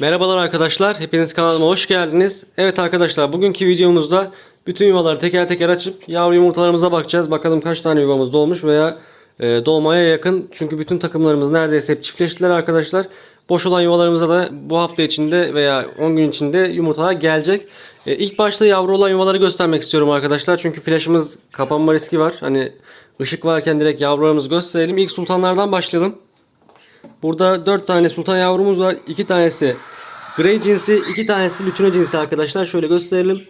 Merhabalar arkadaşlar, hepiniz kanalıma hoş geldiniz. Evet arkadaşlar, bugünkü videomuzda bütün yuvaları teker teker açıp yavru yumurtalarımıza bakacağız. Bakalım kaç tane yuvamız dolmuş veya e, dolmaya yakın. Çünkü bütün takımlarımız neredeyse hep çiftleştiler arkadaşlar. Boş olan yuvalarımıza da bu hafta içinde veya 10 gün içinde yumurtalar gelecek. E, ilk başta yavru olan yuvaları göstermek istiyorum arkadaşlar. Çünkü flaşımız kapanma riski var. Hani ışık varken direkt yavrularımızı gösterelim. İlk sultanlardan başlayalım. Burada 4 tane sultan yavrumuz var. 2 tanesi grey cinsi, 2 tanesi lütüne cinsi arkadaşlar. Şöyle gösterelim.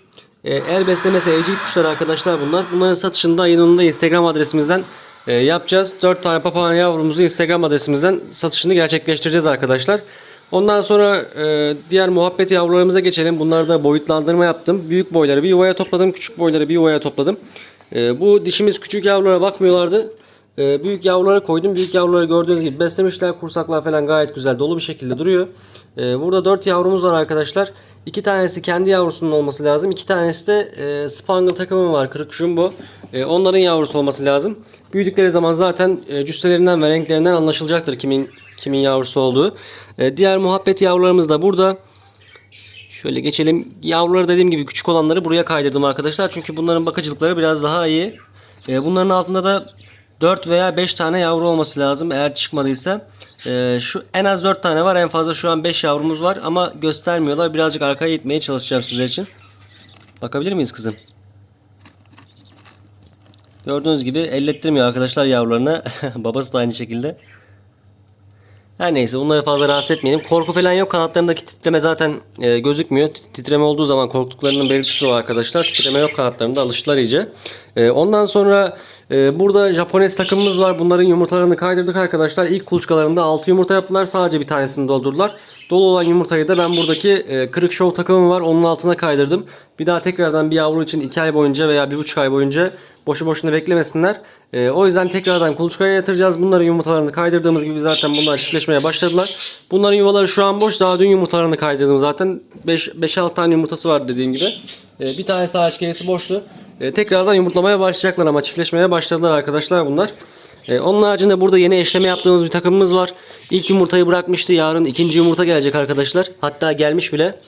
Ee, el beslemesi evcil kuşlar arkadaşlar bunlar. Bunların satışında ayın Instagram adresimizden e, yapacağız. 4 tane papağan yavrumuzu Instagram adresimizden satışını gerçekleştireceğiz arkadaşlar. Ondan sonra e, diğer muhabbet yavrularımıza geçelim. Bunlarda boyutlandırma yaptım. Büyük boyları bir yuvaya topladım. Küçük boyları bir yuvaya topladım. E, bu dişimiz küçük yavrulara bakmıyorlardı. Ee, büyük yavruları koydum. Büyük yavruları gördüğünüz gibi beslemişler. Kursaklar falan gayet güzel dolu bir şekilde duruyor. Ee, burada 4 yavrumuz var arkadaşlar. 2 tanesi kendi yavrusunun olması lazım. 2 tanesi de e, Spangle takımı var. Kırık jumbo. E, onların yavrusu olması lazım. Büyüdükleri zaman zaten e, cüsselerinden ve renklerinden anlaşılacaktır kimin kimin yavrusu olduğu. E, diğer muhabbet yavrularımız da burada. Şöyle geçelim. Yavruları dediğim gibi küçük olanları buraya kaydırdım arkadaşlar. Çünkü bunların bakıcılıkları biraz daha iyi. E, bunların altında da 4 veya 5 tane yavru olması lazım eğer çıkmadıysa. Ee, şu en az 4 tane var en fazla şu an 5 yavrumuz var ama göstermiyorlar. Birazcık arkaya itmeye çalışacağım sizler için. Bakabilir miyiz kızım? Gördüğünüz gibi ellettirmiyor arkadaşlar yavrularına. Babası da aynı şekilde. Her neyse bunları fazla rahatsız etmeyelim. Korku falan yok. Kanatlarındaki titreme zaten e, gözükmüyor. Tit- Titreme olduğu zaman korktuklarının belirtisi o arkadaşlar. Titreme yok kanatlarında. Alıştılar iyice. E, ondan sonra e, burada Japones takımımız var. Bunların yumurtalarını kaydırdık arkadaşlar. İlk kuluçkalarında 6 yumurta yaptılar. Sadece bir tanesini doldurdular. Dolu olan yumurtayı da ben buradaki e, kırık show takımım var. Onun altına kaydırdım. Bir daha tekrardan bir yavru için 2 ay boyunca veya 1,5 ay boyunca boşu boşuna beklemesinler. E, o yüzden tekrardan kuluçkaya yatıracağız. Bunların yumurtalarını kaydırdığımız gibi zaten bunlar çiftleşmeye başladılar. Bunların yuvaları şu an boş. Daha dün yumurtalarını kaydırdım zaten. 5-6 tane yumurtası var dediğim gibi. E, bir tanesi ağaç gerisi boştu. E, tekrardan yumurtlamaya başlayacaklar ama çiftleşmeye başladılar arkadaşlar bunlar. E, onun haricinde burada yeni eşleme yaptığımız bir takımımız var. İlk yumurtayı bırakmıştı. Yarın ikinci yumurta gelecek arkadaşlar. Hatta gelmiş bile.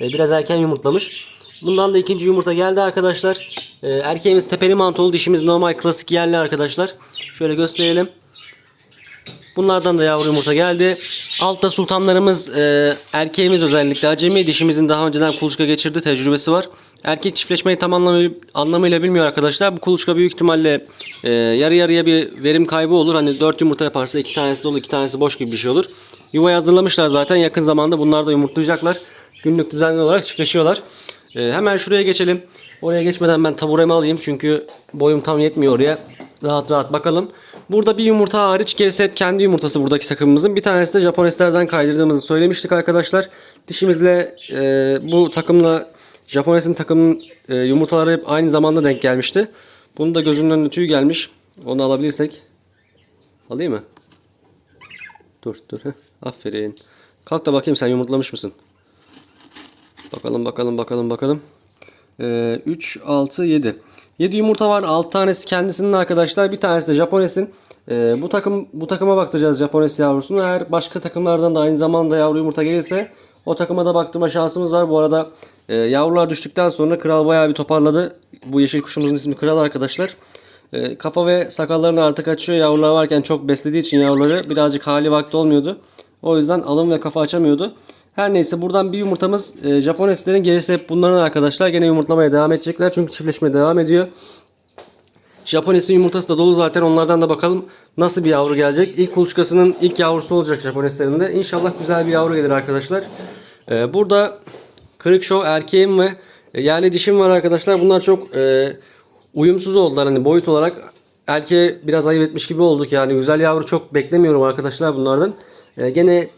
E, biraz erken yumurtlamış. Bundan da ikinci yumurta geldi arkadaşlar. Erkeğimiz tepeli mantolu, dişimiz normal klasik yerli arkadaşlar. Şöyle gösterelim. Bunlardan da yavru yumurta geldi. Altta sultanlarımız erkeğimiz özellikle acemi. Dişimizin daha önceden kuluçka geçirdi tecrübesi var. Erkek çiftleşmeyi tam anlamıyla, anlamıyla bilmiyor arkadaşlar. Bu kuluçka büyük ihtimalle e, yarı yarıya bir verim kaybı olur. Hani 4 yumurta yaparsa 2 tanesi dolu 2 tanesi boş gibi bir şey olur. Yuvayı hazırlamışlar zaten. Yakın zamanda bunlar da yumurtlayacaklar. Günlük düzenli olarak çiftleşiyorlar. E, hemen şuraya geçelim. Oraya geçmeden ben taburemi alayım. Çünkü boyum tam yetmiyor oraya. Rahat rahat bakalım. Burada bir yumurta hariç gerisi hep kendi yumurtası buradaki takımımızın. Bir tanesi de Japoneslerden kaydırdığımızı söylemiştik arkadaşlar. Dişimizle e, bu takımla Japones'in takımın e, yumurtaları hep aynı zamanda denk gelmişti. Bunu da gözünün önüne tüy gelmiş. Onu alabilirsek. Alayım mı? Dur dur. Heh. Aferin. Kalk da bakayım sen yumurtlamış mısın? Bakalım bakalım bakalım bakalım. Ee, 3, 6, 7. 7 yumurta var. 6 tanesi kendisinin arkadaşlar. Bir tanesi de Japones'in. Ee, bu takım bu takıma baktıracağız Japones yavrusunu. Eğer başka takımlardan da aynı zamanda yavru yumurta gelirse o takıma da baktırma şansımız var. Bu arada e, yavrular düştükten sonra kral bayağı bir toparladı. Bu yeşil kuşumuzun ismi kral arkadaşlar. E, kafa ve sakallarını artık açıyor. Yavrular varken çok beslediği için yavruları birazcık hali vakti olmuyordu. O yüzden alın ve kafa açamıyordu. Her neyse buradan bir yumurtamız e, Japoneslerin gerisi hep bunların arkadaşlar. Gene yumurtlamaya devam edecekler. Çünkü çiftleşme devam ediyor. Japones'in yumurtası da dolu zaten. Onlardan da bakalım nasıl bir yavru gelecek. İlk kuluçkasının ilk yavrusu olacak Japoneslerin de. İnşallah güzel bir yavru gelir arkadaşlar. Ee, burada kırık show erkeğim ve e, yerli dişim var arkadaşlar. Bunlar çok e, uyumsuz oldular. Hani boyut olarak erkeğe biraz ayıp etmiş gibi olduk. Yani güzel yavru çok beklemiyorum arkadaşlar bunlardan. E, gene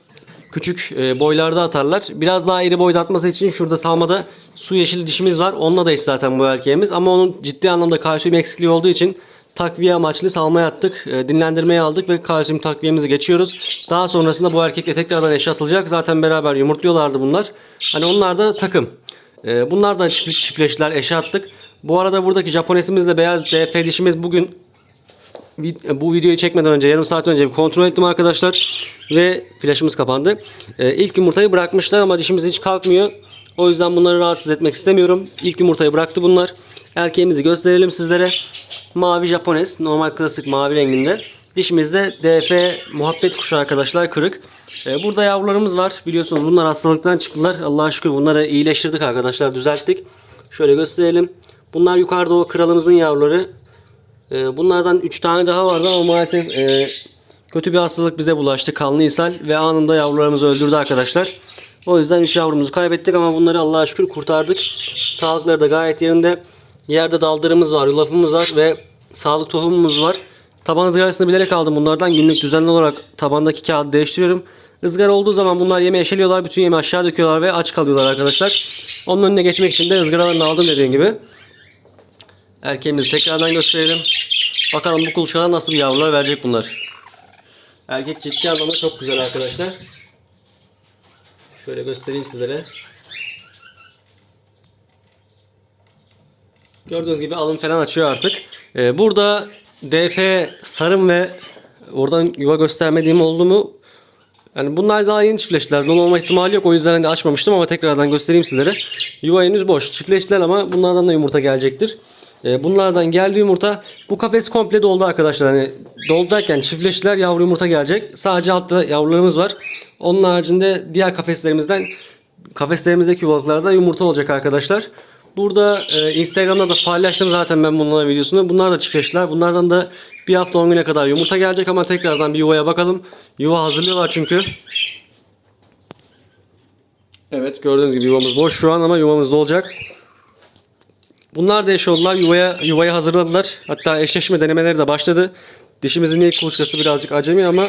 küçük e, boylarda atarlar. Biraz daha iri boyda atması için şurada salmada su yeşil dişimiz var. Onunla da eş zaten bu erkeğimiz. Ama onun ciddi anlamda kalsiyum eksikliği olduğu için takviye amaçlı salmaya attık. E, dinlendirmeye aldık ve kalsiyum takviyemizi geçiyoruz. Daha sonrasında bu erkekle tekrardan eşe atılacak. Zaten beraber yumurtluyorlardı bunlar. Hani onlar da takım. E, bunlar da çift, çiftleştiler. Eşe attık. Bu arada buradaki Japonesimiz de beyaz DF dişimiz bugün bu videoyu çekmeden önce yarım saat önce bir kontrol ettim arkadaşlar. Ve flaşımız kapandı. Ee, ilk yumurtayı bırakmışlar ama dişimiz hiç kalkmıyor. O yüzden bunları rahatsız etmek istemiyorum. İlk yumurtayı bıraktı bunlar. Erkeğimizi gösterelim sizlere. Mavi Japones. Normal klasik mavi renginde. Dişimizde DF muhabbet kuşu arkadaşlar kırık. Ee, burada yavrularımız var. Biliyorsunuz bunlar hastalıktan çıktılar. Allah'a şükür bunları iyileştirdik arkadaşlar. Düzelttik. Şöyle gösterelim. Bunlar yukarıda o kralımızın yavruları. Ee, bunlardan 3 tane daha vardı ama maalesef e, kötü bir hastalık bize bulaştı. Kanlı ishal ve anında yavrularımızı öldürdü arkadaşlar. O yüzden 3 yavrumuzu kaybettik ama bunları Allah'a şükür kurtardık. Sağlıkları da gayet yerinde. Yerde daldırımız var, yulafımız var ve sağlık tohumumuz var. Taban ızgarasını bilerek aldım bunlardan. Günlük düzenli olarak tabandaki kağıdı değiştiriyorum. Izgara olduğu zaman bunlar yemi eşeliyorlar. Bütün yemi aşağı döküyorlar ve aç kalıyorlar arkadaşlar. Onun önüne geçmek için de ızgaralarını aldım dediğim gibi. Erkeğimizi tekrardan gösterelim. Bakalım bu kuluçkadan nasıl bir yavrular verecek bunlar. Erkek ciddi anlamda çok güzel arkadaşlar. Şöyle göstereyim sizlere. Gördüğünüz gibi alın falan açıyor artık. Ee, burada DF sarım ve oradan yuva göstermediğim oldu mu? Yani bunlar daha yeni çiftleştiler. Don olma ihtimali yok. O yüzden hani açmamıştım ama tekrardan göstereyim sizlere. Yuva henüz boş. Çiftleştiler ama bunlardan da yumurta gelecektir. Ee, bunlardan geldi yumurta. Bu kafes komple doldu arkadaşlar. Hani doldu derken çiftleştiler yavru yumurta gelecek. Sadece altta yavrularımız var. Onun haricinde diğer kafeslerimizden kafeslerimizdeki yuvalıklarda yumurta olacak arkadaşlar. Burada e, Instagram'da da paylaştım zaten ben bunların videosunu. Bunlar da çiftleştiler. Bunlardan da bir hafta 10 güne kadar yumurta gelecek ama tekrardan bir yuvaya bakalım. Yuva hazırlıyorlar çünkü. Evet gördüğünüz gibi yuvamız boş şu an ama yuvamız da olacak. Bunlar da eş oldular. Yuvaya, yuvayı hazırladılar. Hatta eşleşme denemeleri de başladı. Dişimizin ilk kuluçkası birazcık acemi ama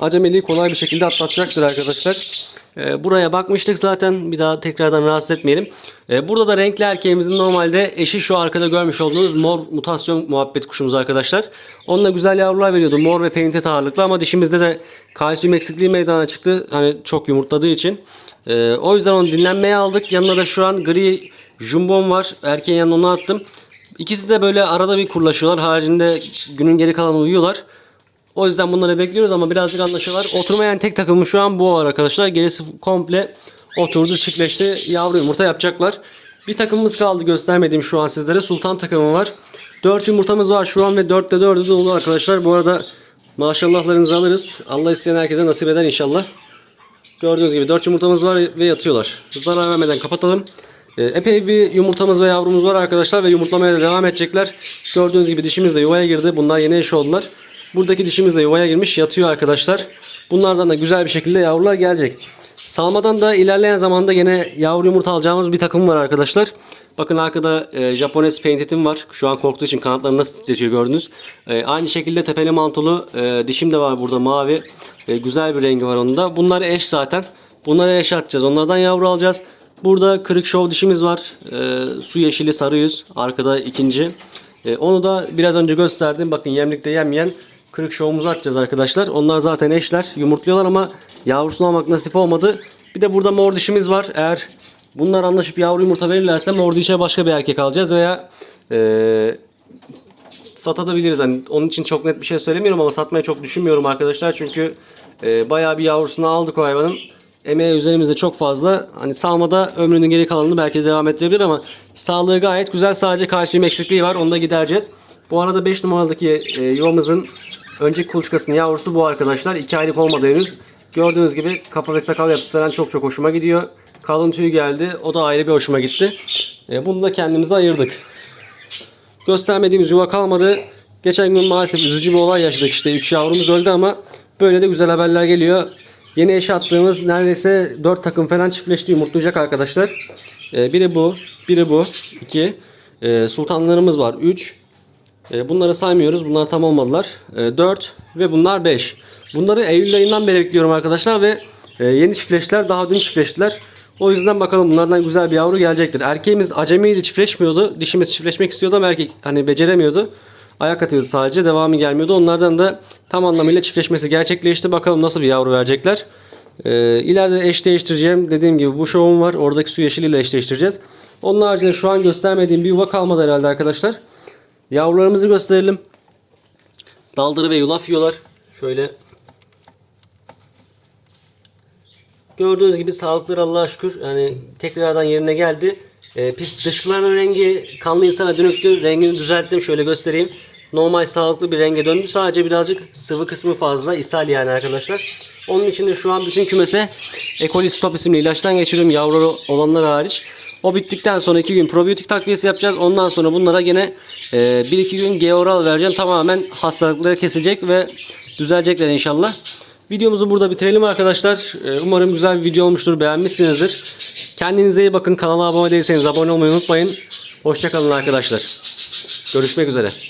acemiliği kolay bir şekilde atlatacaktır arkadaşlar. Ee, buraya bakmıştık zaten. Bir daha tekrardan rahatsız etmeyelim. Ee, burada da renkli erkeğimizin normalde eşi şu arkada görmüş olduğunuz mor mutasyon muhabbet kuşumuz arkadaşlar. Onunla güzel yavrular veriyordu. Mor ve penitet ağırlıklı ama dişimizde de kalsiyum eksikliği meydana çıktı. Hani çok yumurtladığı için. Ee, o yüzden onu dinlenmeye aldık. Yanına da şu an gri jumbom var. Erkeğin yanına onu attım. İkisi de böyle arada bir kurlaşıyorlar. Haricinde günün geri kalanı uyuyorlar. O yüzden bunları bekliyoruz ama birazcık anlaşıyorlar. Oturmayan tek takımı şu an bu var arkadaşlar. Gerisi komple oturdu, çiftleşti. Yavru yumurta yapacaklar. Bir takımımız kaldı göstermediğim şu an sizlere. Sultan takımı var. 4 yumurtamız var şu an ve 4'te 4'ü dolu arkadaşlar. Bu arada maşallahlarınızı alırız. Allah isteyen herkese nasip eder inşallah. Gördüğünüz gibi 4 yumurtamız var ve yatıyorlar. Zarar vermeden kapatalım. Ee, epey bir yumurtamız ve yavrumuz var arkadaşlar ve yumurtlamaya da devam edecekler. Gördüğünüz gibi dişimiz de yuvaya girdi. Bunlar yeni eş oldular. Buradaki dişimiz de yuvaya girmiş yatıyor arkadaşlar. Bunlardan da güzel bir şekilde yavrular gelecek. Salmadan da ilerleyen zamanda yine yavru yumurta alacağımız bir takım var arkadaşlar. Bakın arkada e, Japones Painted'im var. Şu an korktuğu için kanatlarını nasıl titretiyor gördünüz. E, aynı şekilde tepeli mantolu e, dişim de var burada mavi. E, güzel bir rengi var onun da. Bunlar eş zaten. Bunları eş atacağız. Onlardan yavru alacağız. Burada kırık şov dişimiz var. E, su yeşili sarı yüz. Arkada ikinci. E, onu da biraz önce gösterdim. Bakın yemlikte yemeyen kırık şovumuzu atacağız arkadaşlar. Onlar zaten eşler. Yumurtluyorlar ama yavrusunu almak nasip olmadı. Bir de burada mor dişimiz var. Eğer bunlar anlaşıp yavru yumurta verirlerse mor dişe başka bir erkek alacağız veya e, satabiliriz. Hani onun için çok net bir şey söylemiyorum ama satmayı çok düşünmüyorum arkadaşlar. Çünkü e, bayağı bir yavrusunu aldık o hayvanın. Emeği üzerimizde çok fazla. Hani salmada ömrünün geri kalanını belki devam ettirebilir ama sağlığı gayet güzel. Sadece kalsiyum eksikliği var. Onu da gidereceğiz. Bu arada 5 numaradaki e, yuvamızın önceki kuluçkasının yavrusu bu arkadaşlar. 2 aylık olmadı henüz. Gördüğünüz gibi kafa ve sakal yapısı falan çok çok hoşuma gidiyor. Kalın tüy geldi. O da ayrı bir hoşuma gitti. E, bunu da kendimize ayırdık göstermediğimiz yuva kalmadı. Geçen gün maalesef üzücü bir olay yaşadık işte. 3 yavrumuz öldü ama böyle de güzel haberler geliyor. Yeni eşe attığımız neredeyse 4 takım falan çiftleşti yumurtlayacak arkadaşlar. Ee, biri bu, biri bu, 2. Ee, sultanlarımız var 3. Ee, bunları saymıyoruz. Bunlar tam olmadılar. Ee, 4 ve bunlar 5. Bunları Eylül ayından beri bekliyorum arkadaşlar ve e, yeni çiftleştiler. Daha dün çiftleştiler. O yüzden bakalım bunlardan güzel bir yavru gelecektir. Erkeğimiz acemiydi çiftleşmiyordu. Dişimiz çiftleşmek istiyordu ama erkek hani beceremiyordu. Ayak atıyordu sadece devamı gelmiyordu. Onlardan da tam anlamıyla çiftleşmesi gerçekleşti. Bakalım nasıl bir yavru verecekler. Ee, ileride eş değiştireceğim. Dediğim gibi bu şovum var. Oradaki su yeşiliyle eş değiştireceğiz. Onun haricinde şu an göstermediğim bir yuva kalmadı herhalde arkadaşlar. Yavrularımızı gösterelim. Daldırı ve yulaf yiyorlar. Şöyle Gördüğünüz gibi sağlıkları Allah'a şükür yani tekrardan yerine geldi. Ee, pis dışlarının rengi kanlı insana dönüktü. Rengini düzelttim. Şöyle göstereyim. Normal sağlıklı bir renge döndü. Sadece birazcık sıvı kısmı fazla. ishal yani arkadaşlar. Onun için de şu an bütün kümese Ecolistop isimli ilaçtan geçiriyorum. Yavru olanlar hariç. O bittikten sonra 2 gün probiyotik takviyesi yapacağız. Ondan sonra bunlara gene 1-2 gün Georal vereceğim. Tamamen hastalıkları kesecek ve düzelecekler inşallah. Videomuzu burada bitirelim arkadaşlar. Ee, Umarım güzel bir video olmuştur. Beğenmişsinizdir. Kendinize iyi bakın. Kanala abone değilseniz abone olmayı unutmayın. Hoşçakalın arkadaşlar. Görüşmek üzere.